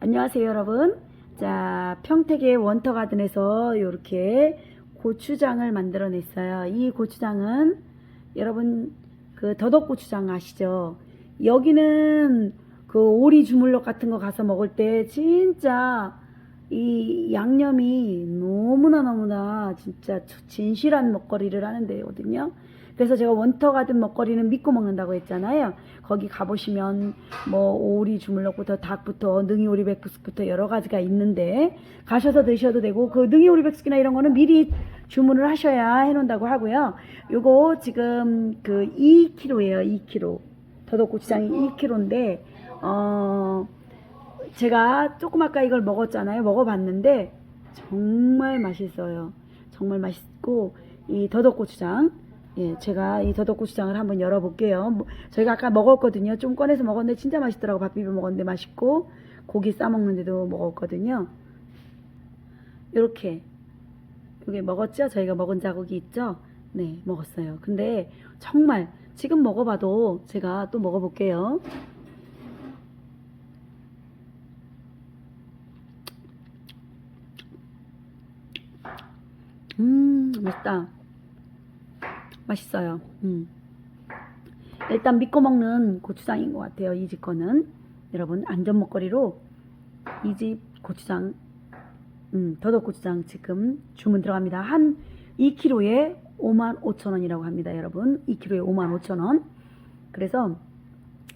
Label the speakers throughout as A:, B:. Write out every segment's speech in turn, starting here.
A: 안녕하세요 여러분. 자 평택의 원터가든에서 이렇게 고추장을 만들어 냈어요. 이 고추장은 여러분 그 더덕고추장 아시죠? 여기는 그 오리 주물럭 같은 거 가서 먹을 때 진짜 이 양념이 너무나 너무나 진짜 진실한 먹거리를 하는 데거든요 그래서 제가 원터 가든 먹거리는 믿고 먹는다고 했잖아요. 거기 가보시면 뭐 오리 주물럭부터 닭부터 능이 오리 백숙부터 여러 가지가 있는데 가셔서 드셔도 되고 그 능이 오리 백숙이나 이런 거는 미리 주문을 하셔야 해놓는다고 하고요. 요거 지금 그 2kg예요. 2kg. 더덕고추장이 2kg인데 어 제가 조금 아까 이걸 먹었잖아요. 먹어봤는데 정말 맛있어요. 정말 맛있고 이 더덕고추장 예, 제가 이 더덕고추장을 한번 열어볼게요. 뭐, 저희가 아까 먹었거든요. 좀 꺼내서 먹었는데 진짜 맛있더라고. 밥 비벼 먹었는데 맛있고 고기 싸 먹는데도 먹었거든요. 이렇게 이게 먹었죠? 저희가 먹은 자국이 있죠? 네, 먹었어요. 근데 정말 지금 먹어봐도 제가 또 먹어볼게요. 음, 맛있다. 맛있어요. 음. 일단 믿고 먹는 고추장인 것 같아요. 이 집 거는 여러분 안전 먹거리로 이 집 고추장, 음, 더덕 고추장 지금 주문 들어갑니다. 한 2kg에 5만 5천 원이라고 합니다, 여러분. 2kg에 5만 5천 원. 그래서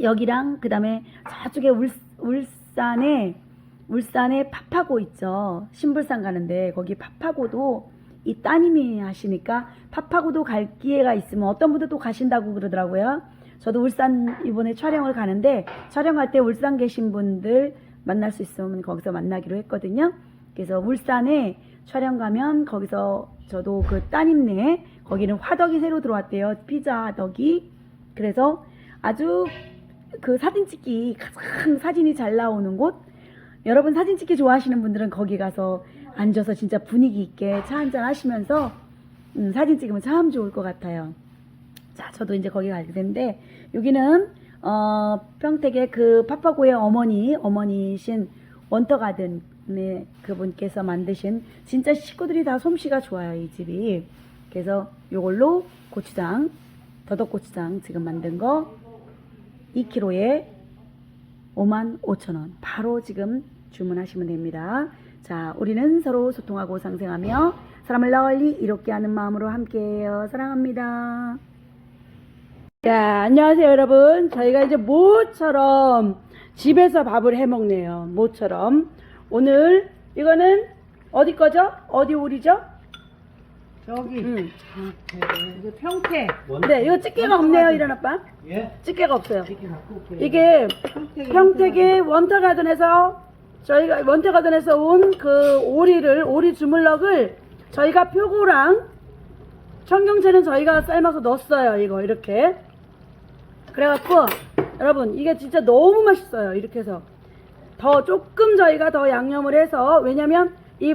A: 여기랑 그 다음에 저쪽에 울, 울산에 울산에 파파고 있죠. 신불산 가는데 거기 파파고도 이 따님이 하시니까 파파고도 갈 기회가 있으면 어떤 분들 또 가신다고 그러더라고요. 저도 울산 이번에 촬영을 가는데 촬영할 때 울산 계신 분들 만날 수 있으면 거기서 만나기로 했거든요. 그래서 울산에 촬영 가면 거기서 저도 그 따님네 거기는 화덕이 새로 들어왔대요. 피자 덕이. 그래서 아주 그 사진 찍기 가장 사진이 잘 나오는 곳 여러분 사진 찍기 좋아하시는 분들은 거기 가서 앉아서 진짜 분위기 있게 차 한잔 하시면서 음, 사진 찍으면 참 좋을 것 같아요. 자, 저도 이제 거기 가게 됐는데 여기는 어, 평택의 그 파파고의 어머니 어머니신 원터가든의 그분께서 만드신 진짜 식구들이 다 솜씨가 좋아요 이 집이. 그래서 요걸로 고추장 더덕고추장 지금 만든 거 2kg에 5만 5천 원. 바로 지금 주문하시면 됩니다. 자, 우리는 서로 소통하고 상생하며 사람을 널리 이롭게 하는 마음으로 함께해요. 사랑합니다. 자, 안녕하세요, 여러분. 저희가 이제 모처럼 집에서 밥을 해 먹네요. 모처럼. 오늘 이거는 어디 거죠? 어디 오리죠?
B: 저기
A: 음.
B: 이제 평택
A: 네, 이거 집게가 없네요, 이런 아빠.
B: 예?
A: 집게가 없어요.
B: 이게
A: 평택의 원터 가든에서 저희가 원터가든에서 온 그 오리를 오리 주물럭을 저희가 표고랑 청경채는 저희가 삶아서 넣었어요 이거 이렇게. 그래갖고 여러분 이게 진짜 너무 맛있어요 이렇게 해서. 더 조금 저희가 더 양념을 해서 왜냐면 이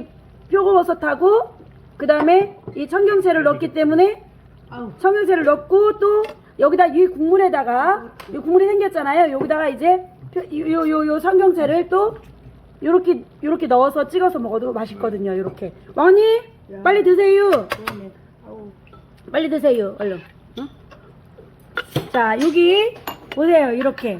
A: 표고버섯하고 그 다음에 이 청경채를 넣었기 때문에 청경채를 넣고 또 여기다 이 국물에다가 이 국물이 생겼잖아요. 여기다가 이제 요요요 청경채를 또 요렇게 요렇게 넣어서 찍어서 먹어도 맛있거든요. 요렇게. 왕언니 빨리 드세요.
B: 네네 아우
A: 빨리 드세요. 얼른. 응? 자, 여기 보세요. 이렇게.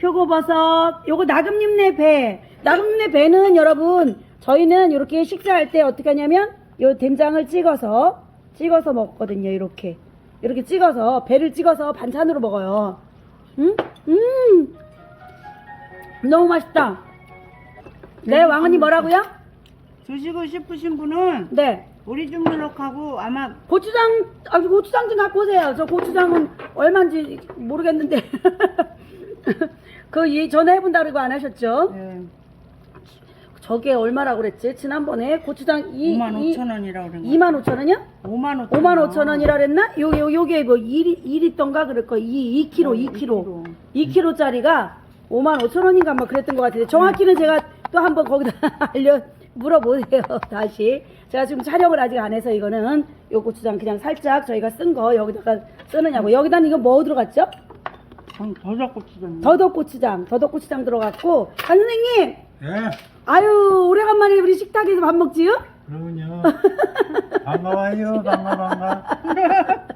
A: 표고버섯. 요거 나금님네 배. 나금님네 배는 여러분 저희는 이렇게 식사할 때 어떻게 하냐면 요 된장을 찍어서 찍어서 먹거든요. 이렇게. 이렇게 찍어서 배를 찍어서 반찬으로 먹어요. 음? 음. 너무 맛있다. 네, 왕언니 뭐라고요?
B: 드시고 싶으신 분은
A: 네.
B: 우리 주물럭하고 아마
A: 고추장, 아, 고추장 좀 갖고 오세요. 저 고추장은 얼마인지 모르겠는데. 그, 이 전에 해본다 그러고 안 하셨죠?
B: 예,
A: 저게 얼마라고 그랬지? 지난번에 고추장 2,
B: 5만 5천 원이라고 그런 거
A: 2만 5천 원이요?
B: 5만 5천
A: 5만 5천 원이라 그랬나? 요, 요, 요게 뭐 1, 1있던가 그럴 거 2, 2kg, 2kg. 2kg짜리가 5만 5천 원인가 뭐 그랬던 것 같은데 정확히는 제가 또 한번 거기다 알려 물어보세요 다시 제가 지금 촬영을 아직 안 해서 이거는 요 고추장 그냥 살짝 저희가 쓴 거 여기다가 쓰느냐고 여기다는 이거 뭐 들어갔죠?
B: 더덕고추장
A: 더덕고추장 더덕고추장 들어갔고 한 선생님
C: 예,
A: 아유 오래간만에 우리 식탁에서 밥 먹지요?
C: 그러군요. 반가워요, 반가, 반가.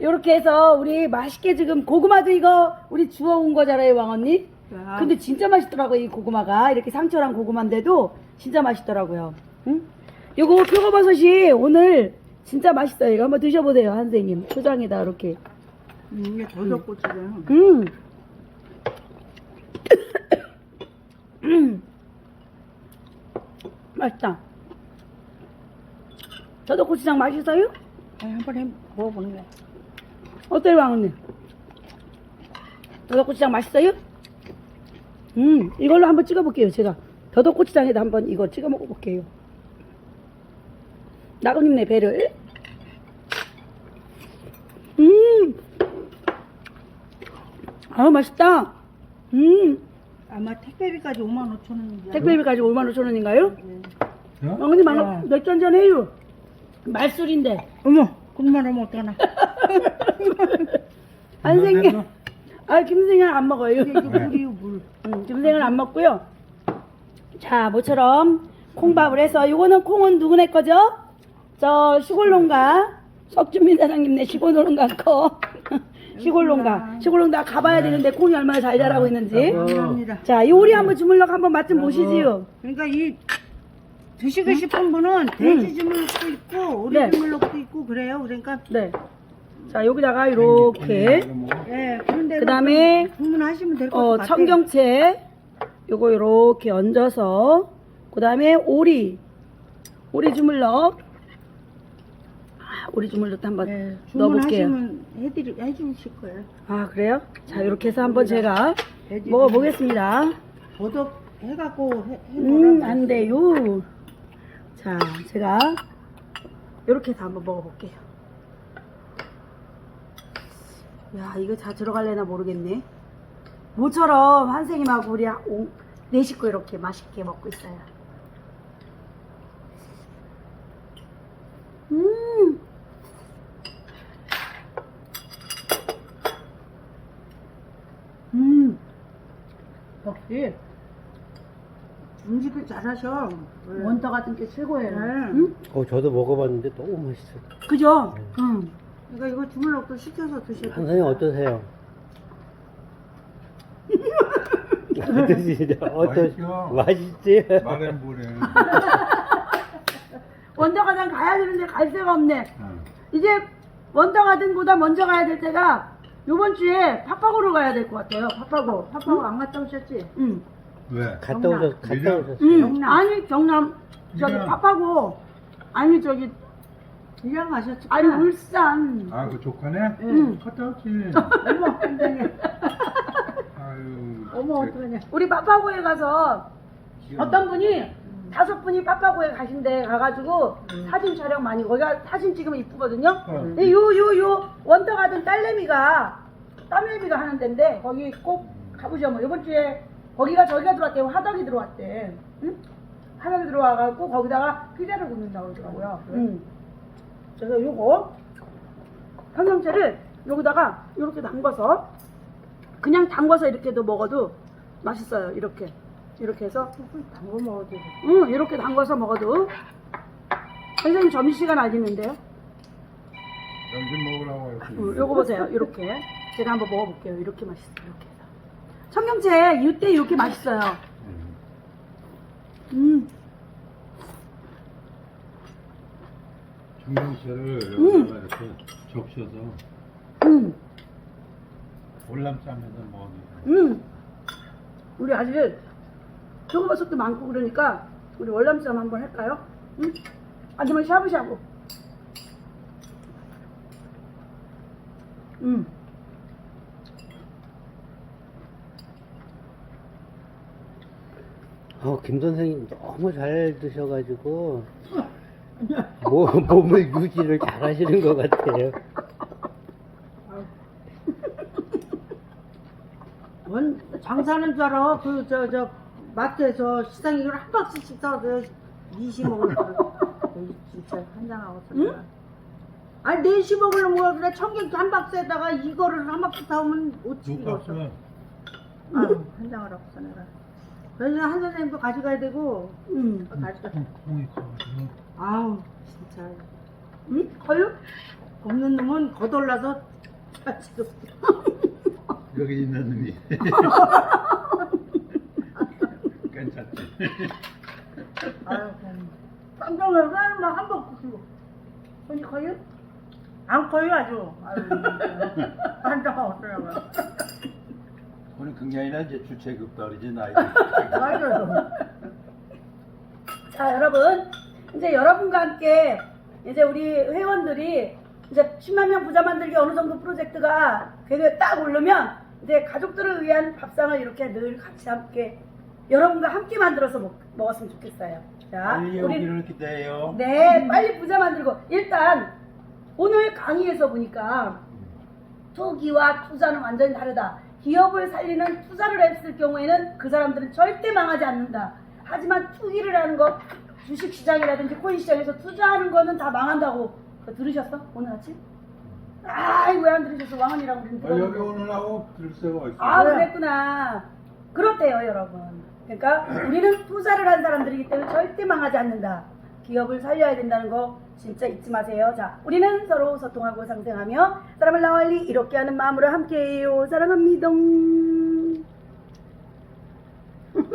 A: 이렇게 해서 우리 맛있게 지금 고구마도 이거 우리 주워온 거잖아요 왕 언니.
B: 자,
A: 근데 진짜 맛있더라고요 이 고구마가 이렇게 상처랑 고구마인데도 진짜 맛있더라고요. 응? 요거 표고버섯이 오늘 진짜 맛있어요. 이거 한번 드셔보세요 선생님. 초장에다 이렇게.
B: 음, 이게 더덕고추잖아.
A: 음. 음. 맛있다. 저도 고추장 맛있어요?
B: 아, 한번 해 먹어보는 거야.
A: 어때요, 왕언니? 더덕고추장 맛있어요? 음, 이걸로 한번 찍어볼게요, 제가. 더덕고추장에다 한번 이거 찍어 먹어볼게요. 나그님네 배를. 음, 아 맛있다. 음,
B: 아마 택배비까지 5만 5천 원인데.
A: 택배비까지 5만 5천 원인가요?
B: 네.
C: 어?
A: 왕언니
B: 야.
A: 몇주 한잔 해요. 말술인데.
B: 어머, 그만 하면 어떡하나.
A: 안 생겨. 아, 김생은 안 먹어요.
B: 이게.
A: 음, 김생은 안 먹고요. 자, 모처럼 콩밥을 해서 요거는 콩은 누구네 거죠? 저 시골 농가 석준민 사장님네 시골 농가 거 시골 농가 시골 농가 가봐야 되는데 콩이 얼마나 잘 자라고 있는지.
B: 감사합니다.
A: 자, 이 오리 한번 주물럭 한번 맛 좀 보시지요.
B: 그러니까 이 드시고 싶은 분은 돼지 주물럭도 있고 오리
A: 네.
B: 주물럭도 있고 그래요. 그러니까
A: 네. 자, 여기다가 이렇게.
B: 예, 그런데
A: 그다음에
B: 주문하시면 될 것
A: 어,
B: 같아요.
A: 청경채 요거 요렇게 얹어서 그 다음에 오리 오리 주물럭. 아, 오리 주물럭도 한번
B: 예,
A: 넣어볼게요.
B: 주문하시면 해드리 해주실 거예요.
A: 아 그래요? 자 이렇게 해서 한번 제가
B: 돼지
A: 먹어보겠습니다.
B: 도덕 해갖고 해,
A: 음
B: 해놓으라고.
A: 안 돼요. 자 제가 이렇게 해서 한번 먹어볼게요 야 이거 다 들어갈래나 모르겠네 모처럼 한생님하고 우리 오- 네 식구 이렇게 맛있게 먹고 있어요 음 음, 역시
B: 음식을 잘하셔. 예.
A: 원터 같은 게 최고예요.
B: 네.
A: 응?
D: 어, 저도 먹어봤는데 너무 맛있어요.
A: 그죠? 응.
B: 그러니까 이거 주물럭도 시켜서 드셔도
D: 선생님 어떠세요? 어떠시죠? 어떠
C: 맛있죠?
D: 맛있지?
C: 말해보래.
A: 원터 가장 가야 되는데 갈 데가 없네. 이제 원터 가든보다 먼저 가야 될 때가 요번 주에 파파고로 가야 될 것 같아요. 파파고.
B: 파파고 안 갔다 오셨지?
A: 응.
C: 왜?
D: 갔다
B: 경남.
D: 오셨 갔다
C: 밀려?
D: 오셨어요.
A: 응.
B: 경남.
A: 아니 경남 저기
C: 밀양.
A: 파파고. 아니 저기
B: 이랑 가셨지?
A: 아니 울산.
C: 아, 그 조카네?
A: 응.
C: 갔다 왔지.
B: 어머, 한장에
C: 아유.
B: 어머, 어떡하냐.
A: 우리 파파고에 가서 어떤 분이 다섯 분이 파파고에 가신데 가가지고 사진 촬영 많이 거기가 사진 찍으면 이쁘거든요.
C: 어.
A: 요요 요 원더 가든 딸내미가 딸내미가 하는 데인데 거기 꼭 가보시면 이번 주에 거기가 저기가 들어왔대요 화덕이 들어왔대 응? 화덕이 들어와갖고 거기다가 피자를 굽는다고 그러더라고요 응. 그래서 요거 청경채를 여기다가 이렇게 담궈서 그냥 담궈서 이렇게도 먹어도 맛있어요 이렇게 이렇게 해서
B: 담궈 먹어도 돼.
A: 응 이렇게 담궈서 먹어도 선생님 점심시간 아니는데요
C: 점심 먹으라고 했지.
A: 어, 요거 보세요. 이렇게. 제가 한번 먹어볼게요. 이렇게 맛있어요. 이렇게 해서. 청경채 이때 이렇게 맛있어요. 음,
C: 중경채를
A: 음.
C: 이렇게 적셔서
A: 음,
C: 올람 싸면서 먹으면
A: 음. 우리 아직 표고버섯도 많고 그러니까 우리 월남쌈 한번 할까요? 응? 아니면 샤브샤브. 음.
D: 어, 김 선생님 너무 잘 드셔가지고 뭐, 몸을 유지를 잘 하시는 것 같아요.
B: 뭔 장사하는 줄 알아? 그 저 저 마트에서 시장 이걸 한 박스씩 사서 니시 먹을 거를 에이, 진짜 한장하고
A: 응?
B: 아니 네시 먹으려면 뭐야 그래 청경채 한 박스에다가 이거를 한 박스 사오면
C: 두
B: 오치
C: 박스.
B: 이거서 아 한장을 없어 내가 그래서 한 선생님도 가져가야 되고
A: 음.
B: 가져가.
C: 콩이 커가지고
B: 아우 진짜
A: 응? 커요?
B: 없는 놈은 거덜나서
C: 여기 있는 놈이 괜찮지.
B: 아유
A: 깜짝 놀라서 막 한번 부수고. 손이 커요?
B: 안 커요 아주 아유 한장 없더라고요
C: 오늘 굉장히나 이제 주체급 떨어진 나이.
B: 맞아요
A: 자, 여러분. 이제 여러분과 함께 이제 우리 회원들이 이제 10만 명 부자 만들기 어느 정도 프로젝트가 계획에 딱 오르면 이제 가족들을 위한 밥상을 이렇게 늘 같이 함께 여러분과 함께 만들어서 먹, 먹었으면 좋겠어요. 자, 우리
C: 기대해요.
A: 네, 빨리 부자 만들고 일단 오늘 강의에서 보니까 투기와 투자는 완전히 다르다. 기업을 살리는 투자를 했을 경우에는 그 사람들은 절대 망하지 않는다. 하지만 투기를 하는 거, 주식 시장이라든지 코인 시장에서 투자하는 거는 다 망한다고 그거 들으셨어? 오늘 아침? 아이 왜안 들으셨어? 왕언이라고 그랬는데.
C: 어, 여기 오느라고 들 새가 있어.
A: 아 그랬구나. 그렇대요 여러분. 그러니까 우리는 투자를 한 사람들이기 때문에 절대 망하지 않는다. 기업을 살려야 된다는 거 진짜 잊지 마세요. 자, 우리는 서로 소통하고 상생하며 사람을 나활리 이렇게 하는 마음으로 함께해요. 사랑합니다.